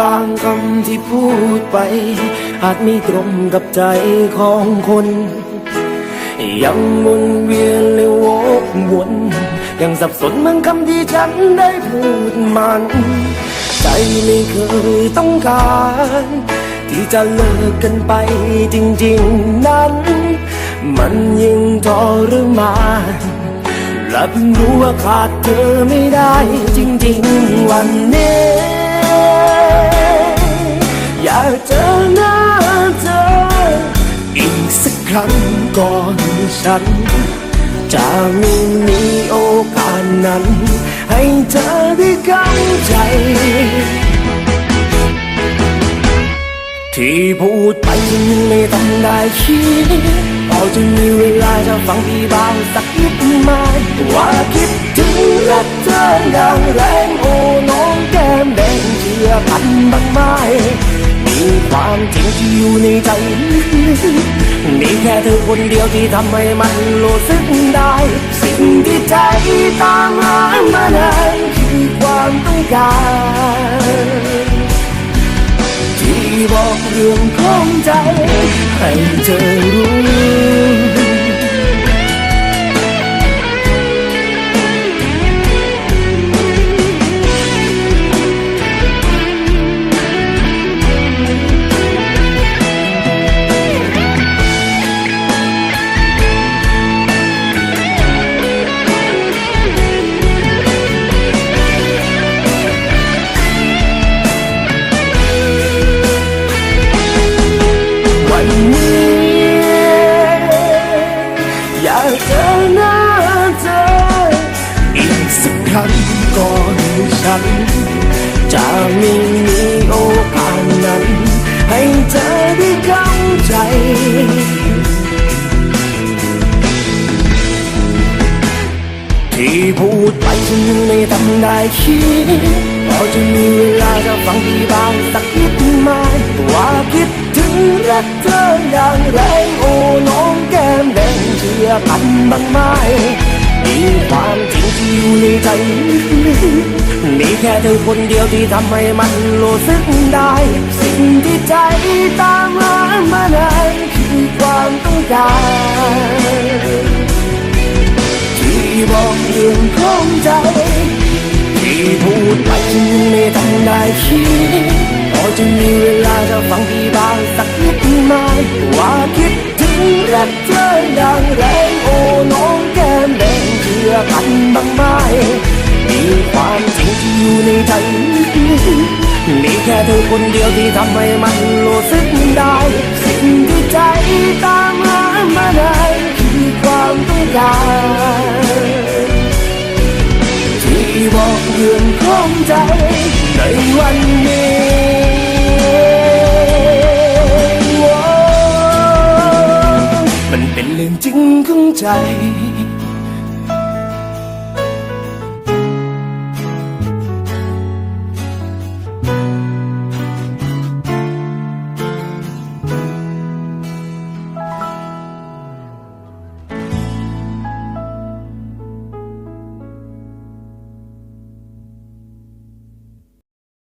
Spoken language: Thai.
บางคำที่พูดไป อาจไม่ตรงกับใจของคน ยังวนเวียนเลยวกวน ยังสับสนเมือนคำที่ฉันได้พูดมัน ใจไม่เคยต้องการ ที่จะเลิกกันไปจริง ๆนั้น มันยิ่งทรมานและเพิ่งรู้ว่าขาดเธอไม่ได้จริง ๆ วันนี้ อยากเจอหน้าเธอ อีกสักครั้งก่อนฉัน จะไม่มีโอกาสนั้น ให้เธอได้เข้าใจ ที่พูดไปยังไม่ต้องได้คิดพอจะมีเวลาจะฟังพี่บ้างสักนิดไหมว่าคิดถึงรักเธออย่างแรง จริงที่อยู่ในใจลึกๆมีแค่เธอคนเดียวที่ทำให้มันรู้สึกได้ สิ่งที่ใจตามหามานานคือความต้องการที่บอกเรื่องของใจ ให้เธอรู้ จะไม่มีโอกาสนั้น ให้เธอได้เข้าใจที่พูดไปฉันยังไม่ทำได้คิดพอจะมีเวลาจะฟังพี่บ้างสักนิดไหมว่าคิดถึงรักเธออย่างแรงโอ้น้องแก้มแดงเชื่อพันบ้างไหมมีควา อยู่ในใจ มีแค่เธอคนเดียวที่ทำให้มันรู้สึกได้ สิ่งที่ใจตามหามา นานคือความต้องการที่บอกเรื่องของใจ ที่พูดไปฉันยังไม่ทันได้คิดพอจะมีเวลาจะฟังพี่บ้างสักนิดไหมว่าคิดถึงรักเธออย่างแรงโอ้น้อง ชื่อกันบ้างไหมมีความจริงที่อยู่ในใจลึกๆมีแค่เธอคนเดียวที่ทำให้มันรู้สึกได้ สิ่งที่ใจตามหามานานคือความต้องการที่บอกเรื่องของใจในวันนี้มันเป็นเรื่องจริงของใจ